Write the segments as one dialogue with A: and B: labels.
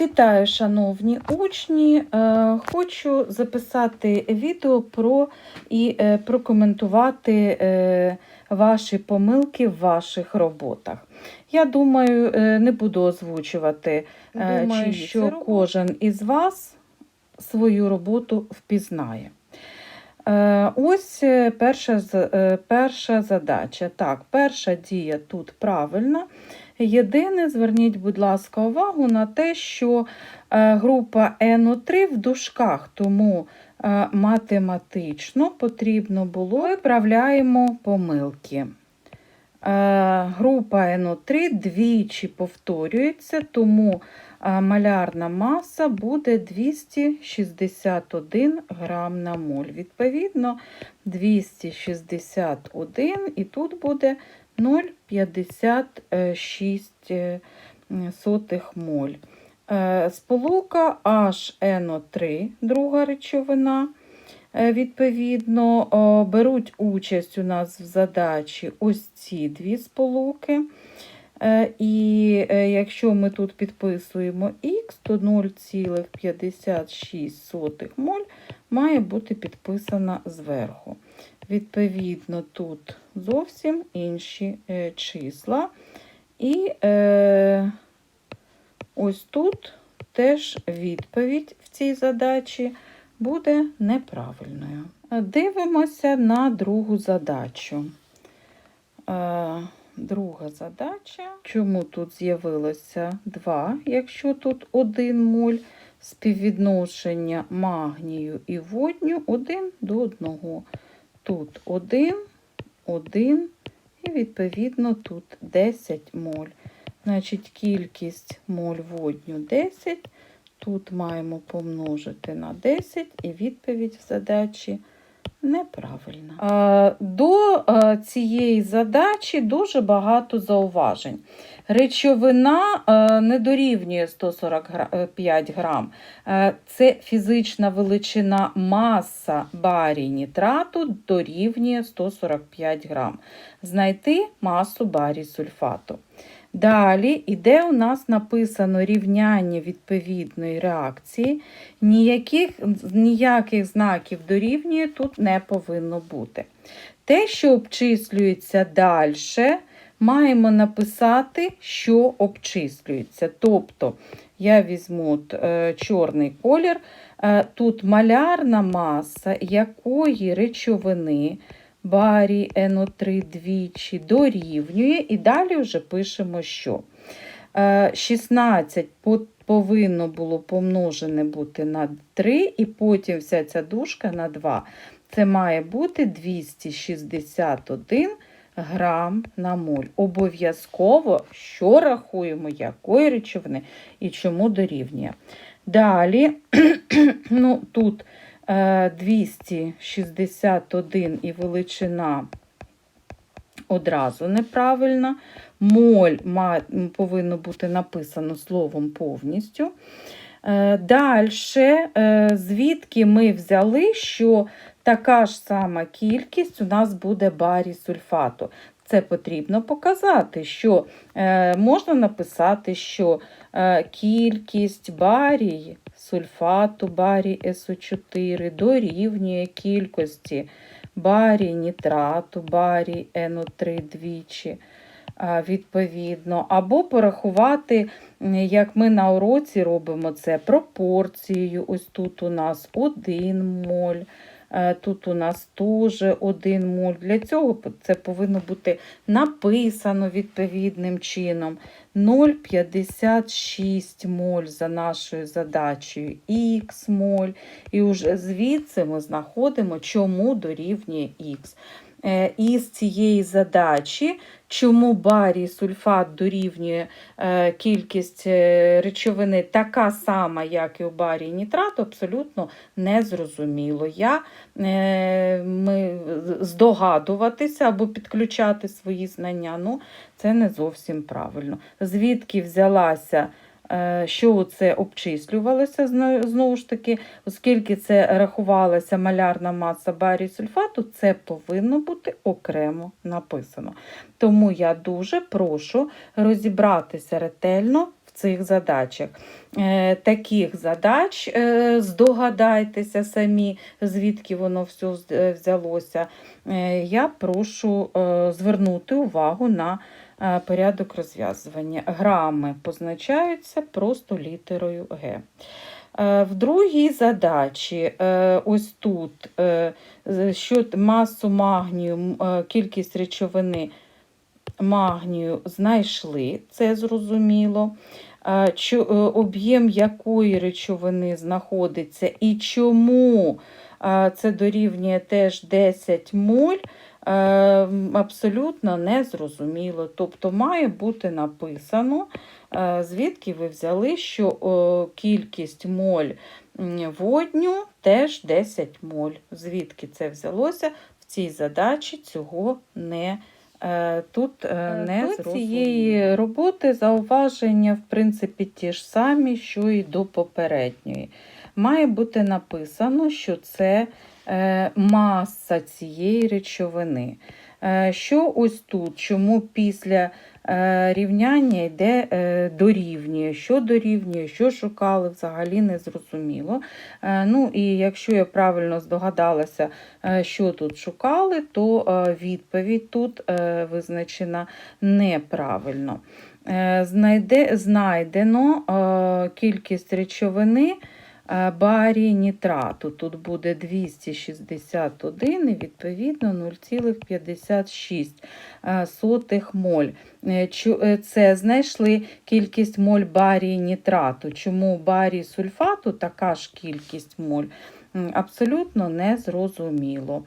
A: Вітаю, шановні учні! Е, Хочу записати відео про і е, прокоментувати е, ваші помилки в ваших роботах. Я думаю, не буду озвучувати,
B: Думаю,
A: чи що кожен із вас свою роботу впізнає. Ось перша, перша задача. Так, перша дія тут правильна. Єдине, зверніть, будь ласка, увагу на те, що е, група НО3 в дужках, тому е, математично потрібно було виправляємо помилки. Е, Група НО3 двічі повторюється, тому малярна маса буде 261 грам на моль. Відповідно, 261 і тут буде 0,56 е, моль. Е, Сполука HNO3, друга речовина. Е, Відповідно, беруть участь у нас в задачі ось ці дві сполуки. І якщо ми тут підписуємо х, то 0,56 моль має бути підписана зверху. Відповідно, тут зовсім інші е, числа. І е, ось тут теж відповідь в цій задачі буде неправильною. Дивимося на другу задачу. Е, Друга задача. Чому тут з'явилося 2, якщо тут 1 моль співвідношення магнію і водню 1 до 1. Тут 1, 1 і відповідно тут 10 моль. Значить, кількість моль водню 10. Тут маємо помножити на 10 і відповідь в задачі неправильна. До цієї задачі дуже багато зауважень. Речовина а, не дорівнює 145 грам. Е, Це фізична величина маса барій нітрату дорівнює 145 грам. Знайти масу барій сульфату. Далі іде у нас написано рівняння відповідної реакції. Ніяких, ніяких знаків дорівнює тут не повинно бути. Те, що обчислюється далі, маємо написати, що обчислюється. Тобто, я візьму е, чорний колір. Е, тут малярна маса якої речовини барій НО3 двічі дорівнює, і далі вже пишемо, що Е, 16 по- повинно було помножене бути на 3, і потім вся ця дужка на 2. Це має бути 261 грам на моль. Обов'язково, що рахуємо, якої речовини і чому дорівнює. Далі, ну, тут е, 261 і величина одразу неправильна. Моль повинно бути написано словом повністю. Далі, звідки ми взяли, що така ж сама кількість у нас буде барій сульфату. Це потрібно показати, що е, можна написати, що е, кількість барій сульфату барій СО4 дорівнює кількості барій нітрату, барій НО3 двічі. Відповідно, або порахувати, як ми на уроці робимо це пропорцією. Ось тут у нас 1 моль, е, тут у нас теж один моль. Для цього це повинно бути написано відповідним чином. 0,56 моль за нашою задачею, х моль. І вже звідси ми знаходимо, чому дорівнює х. Е, Із цієї задачі, чому барій сульфат дорівнює е, кількість е, речовини така сама, як і у барій нітрату, абсолютно незрозуміло. Я ми здогадуватися або підключати свої знання, ну, це не зовсім правильно. Звідки взялася що це обчислювалося знову ж таки, оскільки це рахувалася малярна маса барій сульфату, це повинно бути окремо написано. Тому я дуже прошу розібратися ретельно в цих задачах. Е, Таких задач е, здогадайтеся самі, звідки воно все е, взялося. Е, Я прошу е, звернути увагу на е, порядок розв'язування. Грами позначаються просто літерою Г. Е, В другій задачі, е, ось тут, е, що масу магнію, е, кількість речовини магнію знайшли, це зрозуміло. Е, е, Об'єм якої речовини знаходиться і чому е, це дорівнює теж 10 моль, е, абсолютно не зрозуміло. Тобто має бути написано, е, звідки ви взяли, що кількість моль водню теж 10 моль. Звідки це взялося? В цій задачі цього не е, тут е, не
B: До
A: зрозуміло.
B: цієї
A: роботи зауваження, в принципі, ті ж самі, що і до попередньої. Має бути написано, що це маса цієї речовини. Е, Що ось тут, чому після е, рівняння йде е, дорівнює, що дорівнює, що шукали, взагалі не зрозуміло. Е, Ну і якщо я правильно здогадалася, е, що тут шукали, то е, відповідь тут е, визначена неправильно. Е, Знайде, знайдено е, кількість речовини е, барій нітрату. Тут буде 261 і відповідно 0,56 е, моль. Е, Це знайшли кількість моль барі нітрату. Чому барі сульфату така ж кількість моль? Абсолютно не зрозуміло.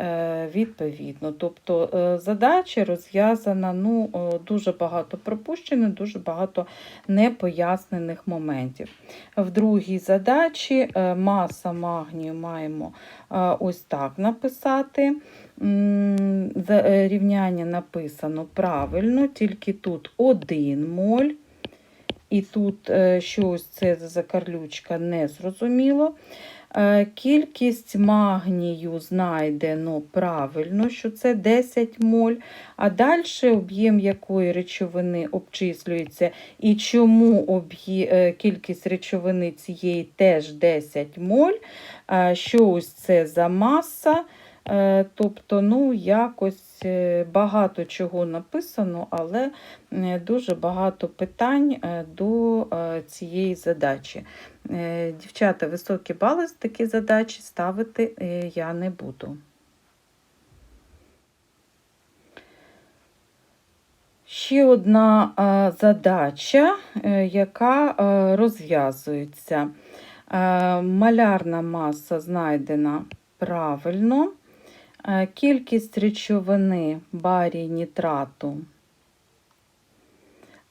A: Е, Відповідно, тобто е, задача розв'язана, ну, е, дуже багато пропущено, дуже багато непояснених моментів. В другій задачі маса магнію маємо ось так написати. Рівняння написано правильно, тільки тут 1 моль. І тут щось це закарлючка не зрозуміло. Е, Кількість магнію знайдено правильно, що це 10 моль, а далі об'єм якої речовини обчислюється і чому е, кількість речовини цієї теж 10 моль, е, що ось це за маса. Е, Тобто, ну, якось е, багато чого написано, але е, дуже багато питань до цієї задачі. Дівчата, високі бали з такі задачі ставити я не буду. Ще одна задача, яка розв'язується. Малярна маса знайдена правильно. Е, Кількість речовини барій нітрату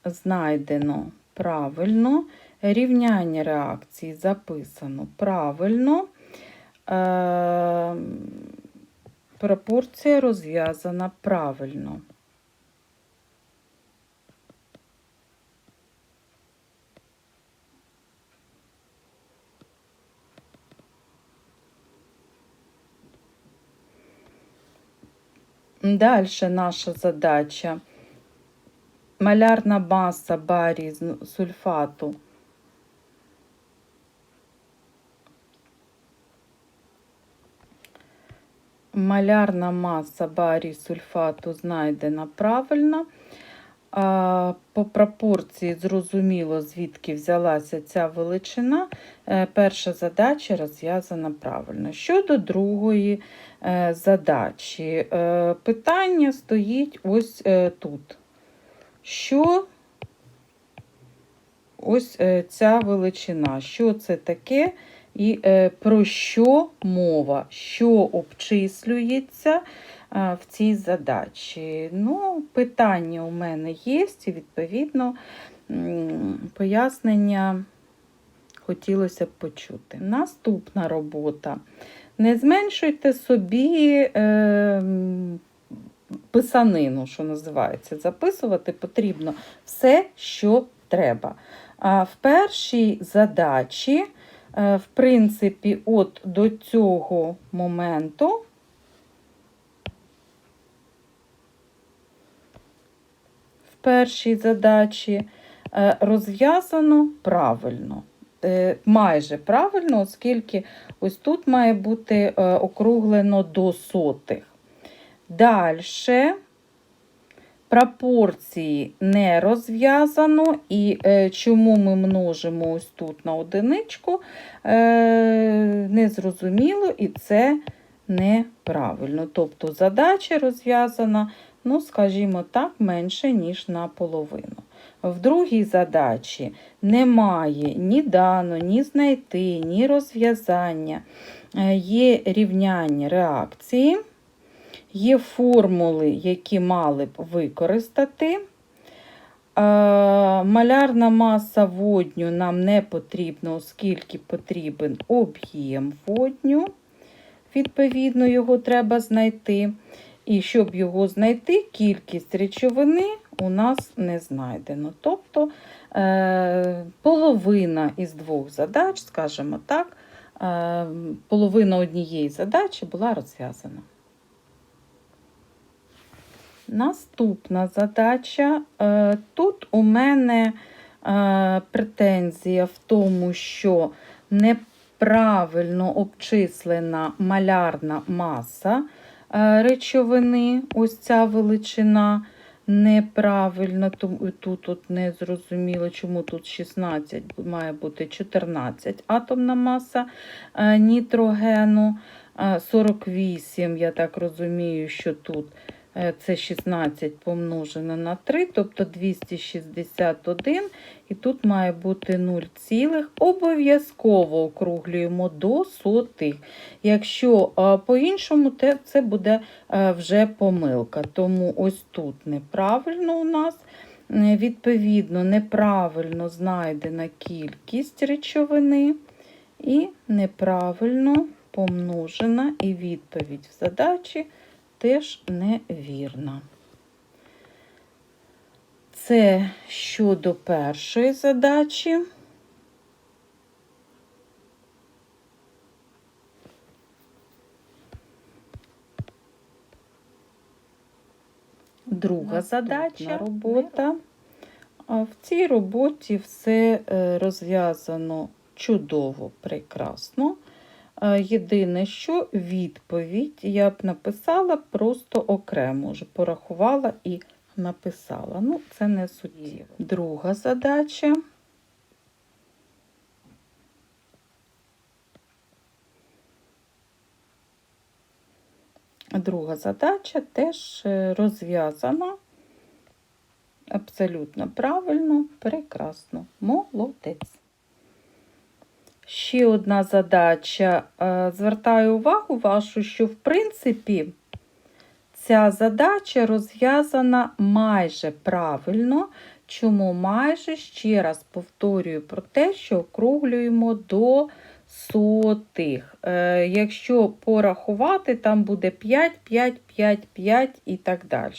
A: знайдено правильно. Рівняння реакції записано правильно. Е, Пропорція розв'язана правильно. Далі наша задача. Малярна маса барій сульфату Малярна маса барій сульфату знайдена правильно. А, По пропорції зрозуміло, звідки взялася ця величина. Е, Перша задача розв'язана правильно. Щодо другої е, задачі, е, питання стоїть ось тут. Що ось ця величина? Що це таке? І про що мова? Що обчислюється в цій задачі? Ну, питання у мене є, і відповідно пояснення хотілося б почути. Наступна робота. Не зменшуйте собі е, писанину, що називається. Записувати потрібно все, що треба. А в першій задачі, е, в принципі, от до цього моменту першій задачі Е, Розв'язано правильно. Е, Майже правильно, оскільки ось тут має бути е, округлено до сотих. Далі пропорції не розв'язано, і чому ми множимо ось тут на одиничку, незрозуміло, і це неправильно. Тобто задача розв'язана, ну, скажімо так, менше, ніж наполовину. В другій задачі немає ні дано, ні знайти, ні розв'язання. Е, Є рівняння реакції, є формули, які мали б використати. Е, Малярна маса водню нам не потрібна, оскільки потрібен об'єм водню. Відповідно, його треба знайти. І щоб його знайти, кількість речовини у нас не знайдено. Тобто е, половина із двох задач, скажімо так, е, половина однієї задачі була розв'язана. Наступна задача. Е, Тут у мене претензія в тому, що неправильно обчислена малярна маса речовини, ось ця величина. Неправильно, тут от не зрозуміло, чому тут 16, має бути 14 атомна маса е, нітрогену, Е, 48, я так розумію, що тут. е, це 16 помножено на 3, тобто 261, і тут має бути 0, цілих. обов'язково округлюємо до сотих. Якщо е, по-іншому, це буде е, вже помилка. Тому ось тут неправильно у нас. Е, Відповідно, неправильно знайдена кількість речовини і неправильно помножена, і відповідь в задачі теж невірна. Це щодо першої задачі. Друга задача робота. А В цій роботі все е, розв'язано чудово, прекрасно. Е, Єдине, що відповідь я б написала просто окремо, вже порахувала і написала. Ну, це не суттєво. Друга задача. Друга задача теж е, розв'язана. Абсолютно правильно, прекрасно. Молодець. Ще одна задача. Е, Звертаю увагу вашу, що в принципі ця задача розв'язана майже правильно. Чому майже ще раз повторюю про те, що округлюємо до сотих. Е, Якщо порахувати, там буде 5, 5, 5, 5 і так далі.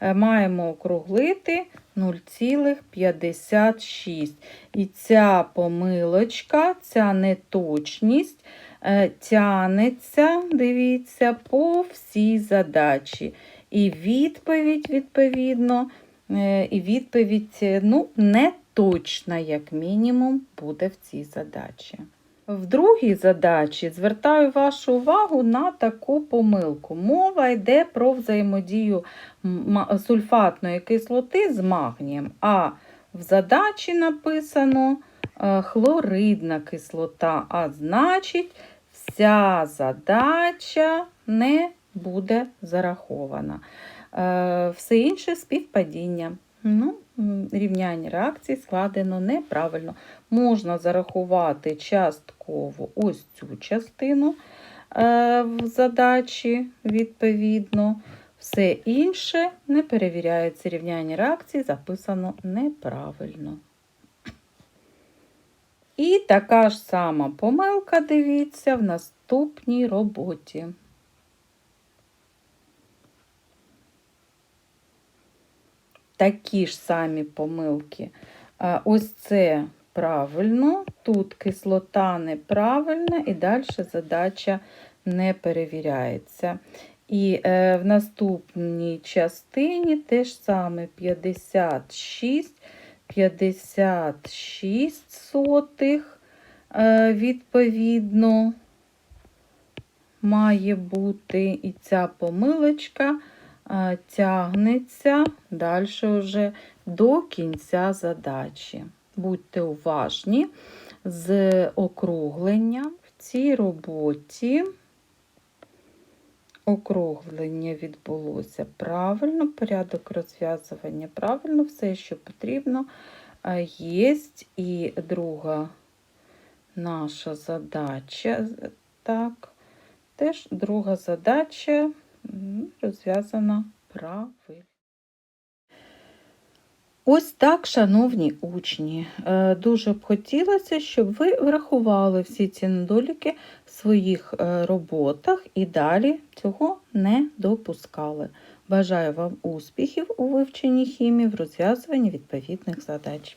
A: Е, Маємо округлити 0,56. І ця помилочка, ця неточність е, тянеться, дивіться, по всій задачі. І відповідь, відповідно, е, і відповідь е, ну, не точна, як мінімум, буде в цій задачі. В другій задачі звертаю вашу увагу на таку помилку. Мова йде про взаємодію сульфатної кислоти з магнієм, а в задачі написано е, хлоридна кислота, а значить, вся задача не буде зарахована. Е, Все інше співпадіння. Ну, рівняння реакцій складено неправильно. Можна зарахувати частково ось цю частину е, в задачі, відповідно. Все інше не перевіряється. Рівняння реакцій записано неправильно. І така ж сама помилка, дивіться, в наступній роботі. Такі ж самі помилки. Ось це правильно, тут кислота неправильна, і далі задача не перевіряється. І е, в наступній частині те ж саме 56, 56 сотих, е, відповідно, має бути і ця помилочка тягнеться далі вже до кінця задачі. Будьте уважні з округленням в цій роботі. Округлення відбулося правильно, порядок розв'язування правильно, все, що потрібно, е, є. І друга наша задача, так, теж друга задача розв'язана правильно. Ось так, шановні учні, е, дуже б хотілося, щоб ви врахували всі ці недоліки в своїх е, роботах і далі цього не допускали. Бажаю вам успіхів у вивченні хімії в розв'язуванні відповідних задач.